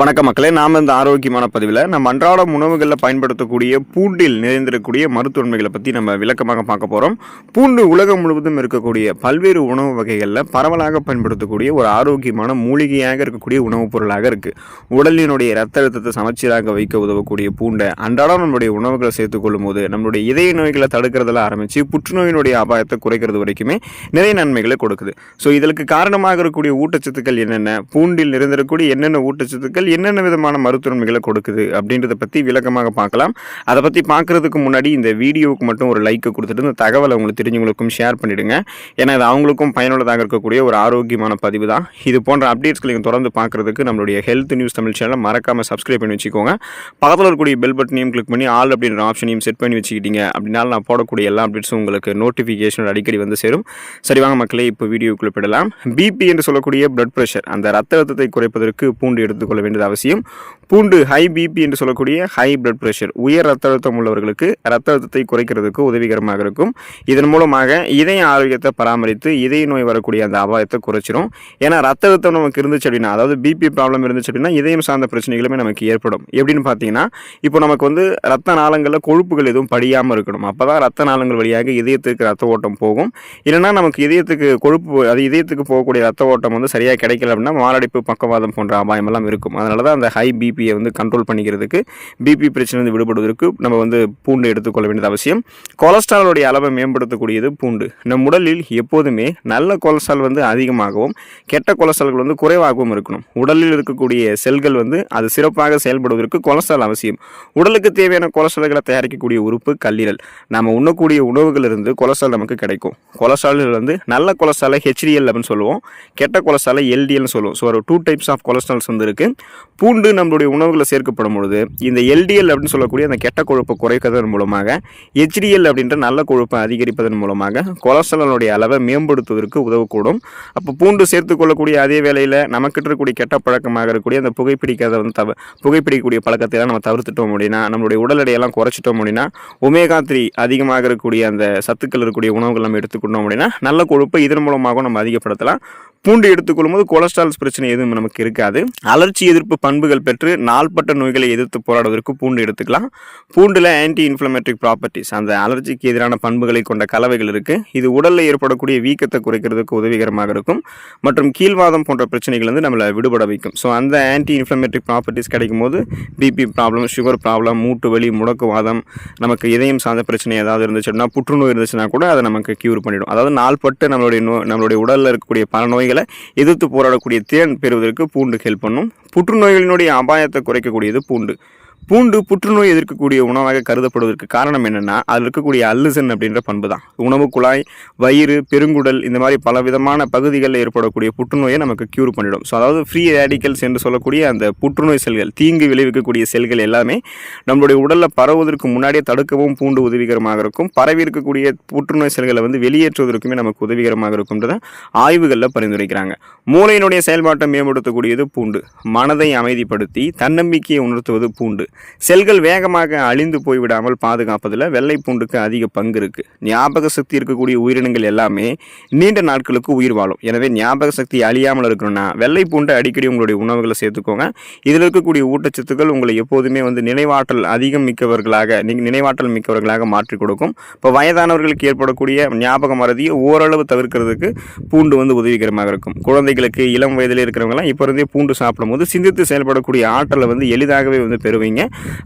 வணக்க மக்களே நாம் இந்த ஆரோக்கியமான பதிவில் நம்ம அன்றாட உணவுகளில் பயன்படுத்தக்கூடிய பூண்டில் நிறைந்திருக்கக்கூடிய மருத்துவன்மைகளை பற்றி நம்ம விளக்கமாக பார்க்க போகிறோம் பூண்டு உலகம் முழுவதும் இருக்கக்கூடிய பல்வேறு உணவு வகைகளில் பரவலாக பயன்படுத்தக்கூடிய ஒரு ஆரோக்கியமான மூலிகையாக இருக்கக்கூடிய உணவுப் பொருளாக இருக்குது உடலினுடைய ரத்த அழுத்தத்தை சமச்சீராக வைக்க உதவக்கூடிய பூண்டை அன்றாடம் நம்மளுடைய உணவுகளை சேர்த்துக்கொள்ளும் போது நம்மளுடைய இதய நோய்களை தடுக்கிறதுல ஆரம்பித்து புற்றுநோயினுடைய அபாயத்தை குறைக்கிறது வரைக்குமே நிறைய நன்மைகளை கொடுக்குது. ஸோ இதற்கு காரணமாக இருக்கக்கூடிய ஊட்டச்சத்துக்கள் என்னென்ன? பூண்டில் நிறைந்திருக்கக்கூடிய என்னென்ன ஊட்டச்சத்துக்கள்? என்னென்ன விதமான மருத்துவன்மைகளை கொடுக்குது அப்படின்றத பற்றி விளக்கமாக பார்க்கலாம். அதை பற்றி பார்க்குறதுக்கு முன்னாடி இந்த வீடியோவுக்கு மட்டும் ஒரு லைக்கை கொடுத்துட்டு இந்த தகவலை உங்களுக்கு தெரிஞ்சவங்களுக்கும் ஷேர் பண்ணிவிடுங்க ஏன்னா இது அவங்களுக்கும் பயனுள்ளதாக இருக்கக்கூடிய ஒரு ஆரோக்கியமான பதிவு தான். இது போன்ற அப்டேட்ஸ்களை நீங்கள் தொடர்ந்து பார்க்குறதுக்கு நம்மளுடைய ஹெல்த் நியூஸ் தமிழ் சேனலை மறக்காமல் சப்ஸ்கிரைப் பண்ணி வச்சுக்கோங்க. பக்கத்தில் இருக்கக்கூடிய பெல் பட்டனையும் கிளிக் பண்ணி ஆல் அப்படின்ற ஆப்ஷனையும் செட் பண்ணி வச்சுக்கிட்டீங்க அப்படின்னால நான் போடக்கூடிய எல்லா அப்டேட்ஸும் உங்களுக்கு நோட்டிஃபிகேஷன் அடிக்கடி வந்து சேரும். சரி வாங்க மக்களே இப்போ வீடியோக்குள்ளே போயிடலாம். பிபி என்று சொல்லக்கூடிய பிளட் ப்ரெஷர் அந்த ரத்த அழுத்தத்தை குறைப்பதற்கு பூண்டு எடுத்துக்கொள்ள வேண்டியது அவசியம் பூண்டு ஹை பிபி என்று சொல்லக்கூடிய ஹை பிளட் ப்ரெஷர் உயர் ரத்த அழுத்தம் உள்ளவர்களுக்கு ரத்த அழுத்தத்தை குறைக்கிறதுக்கு உதவிகரமாக இருக்கும். இதன் மூலமாக இதய ஆரோக்கியத்தை பராமரித்து இதய நோய் வரக்கூடிய அந்த அபாயத்தை குறைச்சிரும். ஏன்னா ரத்த அழுத்தம் நமக்கு இருந்துச்சு அப்படின்னா அதாவது பிபி ப்ராப்ளம் இருந்துச்சு அப்படின்னா இதயம் சார்ந்த பிரச்சனைகளுமே நமக்கு ஏற்படும். எப்படின்னு பார்த்தீங்கன்னா இப்போ நமக்கு வந்து ரத்த நாளங்களில் கொழுப்புகள் எதுவும் படியாமல் இருக்கணும். அப்போ தான் ரத்த நாளங்கள் வழியாக இதயத்துக்கு ரத்த ஓட்டம் போகும். இல்லைன்னா நமக்கு இதயத்துக்கு கொழுப்பு அது இதயத்துக்கு போகக்கூடிய ரத்த ஓட்டம் வந்து சரியாக கிடைக்கல அப்படின்னா மாரடைப்பு பக்கவாதம் போன்ற அபாயமெல்லாம் இருக்கும். அதனால தான் அந்த ஹை பிபியை வந்து கண்ட்ரோல் பண்ணிக்கிறதுக்கு பிபி பிரச்சனை வந்து விடுபடுவதற்கு நம்ம வந்து பூண்டு எடுத்துக்கொள்ள வேண்டியது அவசியம். கொலஸ்ட்ராலுடைய அளவை மேம்படுத்தக்கூடியது பூண்டு. நம் உடலில் எப்போதுமே நல்ல கொலஸ்ட்ரால் வந்து அதிகமாகவும் கெட்ட கொலஸ்ட்ரால்கள் வந்து குறைவாகவும் இருக்கணும். உடலில் இருக்கக்கூடிய செல்கள் வந்து அது சிறப்பாக செயல்படுவதற்கு கொலஸ்ட்ரால் அவசியம். உடலுக்கு தேவையான கொலஸ்ட்ரால்களை தயாரிக்கக்கூடிய உறுப்பு கல்லீரல். நம்ம உண்ணக்கூடிய உணவுகளிலிருந்து கொலஸ்ட்ரால் நமக்கு கிடைக்கும். கொலஸ்ட்ராலில் வந்து நல்ல கொலஸ்ட்ராலை ஹெச்டிஎல் அப்படின்னு சொல்லுவோம். கெட்ட கொலஸ்ட்ராலை எல்டிஎல்னு சொல்லுவோம். ஸோ ஒரு டூ டைப்ஸ் ஆஃப் கொலஸ்ட்ரால்ஸ் வந்து இருக்குது பூண்டு நம்மளுடைய உணவுகளை சேர்க்கப்படும் பொழுது இந்த எல்டிஎல் அப்படின்னு சொல்லக்கூடிய அந்த கெட்ட கொழுப்பை குறைக்கிறதன் மூலமாக ஹெச்டிஎல் அப்படின்ற நல்ல கொழுப்பை அதிகரிப்பதன் மூலமாக கொலஸ்ட்ராலுடைய அளவை மேம்படுத்துவதற்கு உதவக்கூடும். அப்போ பூண்டு சேர்த்துக்கொள்ளக்கூடிய அதே வேளையில் நமக்கிட்ட இருக்கக்கூடிய கெட்ட பழக்கமாக இருக்கக்கூடிய அந்த புகைப்பிடிக்காத வந்து தவ புகைப்பிடிக்கக்கூடிய பழக்கத்தையெல்லாம் நம்ம தவிர்த்துட்டோம் அப்படின்னா நம்மளுடைய உடல் எடையெல்லாம் குறைச்சிட்டோம் அப்படின்னா ஒமேகா த்ரீ அதிகமாக இருக்கக்கூடிய அந்த சத்துக்கள் இருக்கக்கூடிய உணவுகள் நம்ம எடுத்துக்கிட்டோம் அப்படின்னா நல்ல கொழுப்பை இதன் மூலமாக நம்ம அதிகப்படுத்தலாம். பூண்டு எடுத்துக்கொள்ளும் போது கொலஸ்ட்ரால் பிரச்சனை எதுவும் நமக்கு இருக்காது. அலர்ச்சி எதிர்ப்பு பண்புகள் பெற்று நாள்பட்ட நோய்களை எதிர்த்து போராடுவதற்கு பூண்டு எடுத்துக்கலாம். பூண்டில் ஆன்டி இன்ஃப்ளமேட்ரிக் ப்ராப்பர்ட்டிஸ் அந்த அலர்ஜிக்கு எதிரான பண்புகளை கொண்ட கலவைகள் இருக்குது இது உடலில் ஏற்படக்கூடிய வீக்கத்தை குறைக்கிறதுக்கு உதவிகரமாக இருக்கும். மற்றும் கீழ்வாதம் போன்ற பிரச்சனைகள் வந்து நம்மளை விடுபட வைக்கும். ஸோ அந்த ஆன்டி இன்ஃப்ளமேட்ரிக் ப்ராப்பர்ட்டிஸ் கிடைக்கும் போது பிபி ப்ராப்ளம் சுகர் ப்ராப்ளம் மூட்டு வலி முடக்குவாதம் நமக்கு இதயம் சார்ந்த பிரச்சனை ஏதாவது இருந்துச்சுன்னா புற்றுநோய் இருந்துச்சுன்னா கூட அதை நமக்கு க்யூர் பண்ணிடும். அதாவது நாள்பட்டு நம்மளுடைய நோ நம்மளுடைய உடலில் இருக்கக்கூடிய பல நோய்களை எதிர்த்து போராடக்கூடிய திறன் பெறுவதற்கு பூண்டு ஹெல்ப் பண்ணும். புற்றுநோய்களினுடைய அபாயத்தை குறைக்கக்கூடியது பூண்டு. பூண்டு புற்றுநோய் எதிர்க்கக்கூடிய உணவாக கருதப்படுவதற்கு காரணம் என்னென்னா அதில் இருக்கக்கூடிய அல்லுசன் அப்படின்ற பண்பு தான் உணவு குழாய் வயிறு பெருங்குடல் இந்த மாதிரி பல விதமான பகுதிகளில் ஏற்படக்கூடிய புற்றுநோயை நமக்கு க்யூர் பண்ணிடும். ஸோ அதாவது ஃப்ரீ ரேடிக்கல்ஸ் என்று சொல்லக்கூடிய அந்த புற்றுநோய் செல்கள் தீங்கு விளைவிக்கக்கூடிய செல்கள் எல்லாமே நம்மளுடைய உடலில் பரவுவதற்கு முன்னாடியே தடுக்கவும் பூண்டு உதவிகரமாக இருக்கும். பரவி இருக்கக்கூடிய புற்றுநோய் செல்களை வந்து வெளியேற்றுவதற்குமே நமக்கு உதவிகரமாக இருக்கும்ன்றத ஆய்வுகளில் பரிந்துரைக்கிறாங்க. மூளையினுடைய செயல்பாட்டை மேம்படுத்தக்கூடியது பூண்டு. மனதை அமைதிப்படுத்தி தன்னம்பிக்கையை உணர்த்துவது பூண்டு. செல்கள் வேகமாக அழிந்து போய்விடாமல் பாதுகாப்பதில் வெள்ளை பூண்டுக்கு அதிக பங்கு இருக்குது ஞாபக சக்தி இருக்கக்கூடிய உயிரினங்கள் எல்லாமே நீண்ட நாட்களுக்கு உயிர் வாழும். எனவே ஞாபக சக்தி அழியாமல் இருக்கணும்னா வெள்ளை பூண்டை அடிக்கடி உங்களுடைய உணவுகளை சேர்த்துக்கோங்க. இதில் இருக்கக்கூடிய ஊட்டச்சத்துக்கள் உங்களை எப்போதுமே வந்து நினைவாற்றல் அதிகம் மிக்கவர்களாக நீங்கள் நினைவாற்றல் மிக்கவர்களாக மாற்றி கொடுக்கும். இப்போ வயதானவர்களுக்கு ஏற்படக்கூடிய ஞாபக மறதியை ஓரளவு தவிர்க்கிறதுக்கு பூண்டு வந்து உதவிகரமாக இருக்கும். குழந்தைகளுக்கு இளம் வயதில் இருக்கிறவங்களாம் இப்போ இருந்தே பூண்டு சாப்பிடும்போது சிந்தித்து செயல்படக்கூடிய ஆற்றலை வந்து எளிதாகவே வந்து பெறுவீங்க.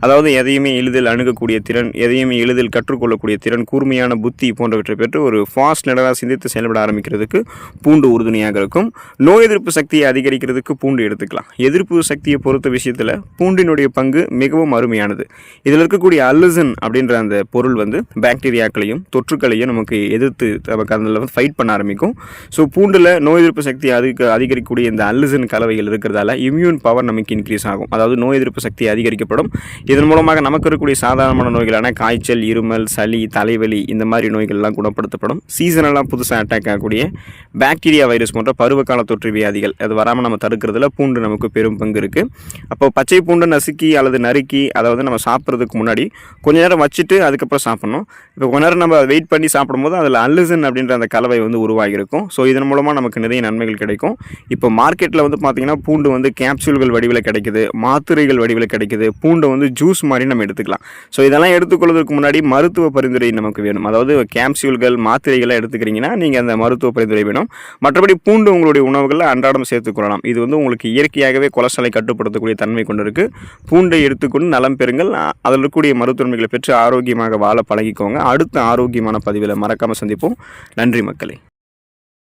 அதாவது எதையுமே எளிதில் அணுகக்கூடிய திறன் எதையுமே எளிதில் கற்றுக்கொள்ளக்கூடிய திறன் கூர்மையான புத்தி போன்றவற்றை பெற்று ஒரு ஃபாஸ்ட் நிலராக சிந்தித்து செயல்பட ஆரம்பிக்கிறதுக்கு பூண்டு உறுதுணையாக இருக்கும். நோய் எதிர்ப்பு சக்தியை அதிகரிக்கிறதுக்கு பூண்டு எடுத்துக்கலாம். எதிர்ப்பு சக்தியை பொறுத்த விஷயத்தில் பூண்டினுடைய பங்கு மிகவும் அருமையானது. இதில் இருக்கக்கூடிய அல்லுசன் அப்படின்ற அந்த பொருள் வந்து பாக்டீரியாக்களையும் தொற்றுக்களையும் நமக்கு எதிர்த்து நமக்கு அதில் வந்து ஃபைட் பண்ண ஆரம்பிக்கும். ஸோ பூண்டில் நோய் எதிர்ப்பு சக்தி அதிக அதிகரிக்கக்கூடிய இந்த அல்லசன் கலவைகள் இருக்கிறதால இம்யூன் பவர் நமக்கு இன்க்ரீஸ் ஆகும். அதாவது நோய் எதிர்ப்பு சக்தி அதிகரிக்கப்படும். பயன்படும் இதன் மூலமாக நமக்கு இருக்கக்கூடிய சாதாரணமான நோய்களான காய்ச்சல் இருமல் சளி தலைவலி இந்த மாதிரி நோய்கள்லாம் குணப்படுத்தப்படும். சீசனெல்லாம் புதுசாக அட்டாக் ஆகக்கூடிய பாக்டீரியா வைரஸ் போன்ற பருவகால தொற்று வியாதிகள். அது வராமல் நம்ம தடுக்கிறதுல பூண்டு நமக்கு பெரும் பங்கு இருக்குது அப்போ பச்சை பூண்டு நசுக்கி அல்லது நறுக்கி அதாவது நம்ம சாப்பிட்றதுக்கு முன்னாடி கொஞ்ச நேரம் வச்சுட்டு அதுக்கப்புறம் சாப்பிட்ணும். இப்போ கொஞ்ச நேரம் நம்ம வெயிட் பண்ணி சாப்பிடும்போது அதில் அல்லுசன் அப்படின்ற அந்த கலவை வந்து உருவாகியிருக்கும். ஸோ இதன் மூலமாக நமக்கு நிறைய நன்மைகள் கிடைக்கும். இப்போ மார்க்கெட்டில் வந்து பார்த்திங்கன்னா பூண்டு வந்து கேப்சூல்கள் வடிவில் கிடைக்குது மாத்திரைகள் வடிவில் கிடைக்குது பூண்டை வந்து ஜூஸ் மாதிரி நம்ம எடுத்துக்கலாம். ஸோ இதெல்லாம் எடுத்துக்கொள்வதற்கு முன்னாடி மருத்துவ பரிந்துரை நமக்கு வேணும். அதாவது கேப்சியூல்கள் மாத்திரைகள்லாம் எடுத்துக்கிறீங்கன்னா நீங்கள் அந்த மருத்துவ பரிந்துரை வேணும். மற்றபடி பூண்டு உங்களுடைய உணவுகளில் அன்றாடம் சேர்த்துக்கொள்ளலாம். இது வந்து உங்களுக்கு இயற்கையாகவே கொலஸ்ட்ராலை கட்டுப்படுத்தக்கூடிய தன்மை கொண்டிருக்கு. பூண்டை எடுத்துக்கொண்டு நலம் பெறுங்கள். அதில் இருக்கக்கூடிய மருத்துவமைகளை பெற்று ஆரோக்கியமாக வாழ பழகிக்கோங்க. அடுத்த ஆரோக்கியமான பதிவில் மறக்காமல் சந்திப்போம். நன்றி மக்களே.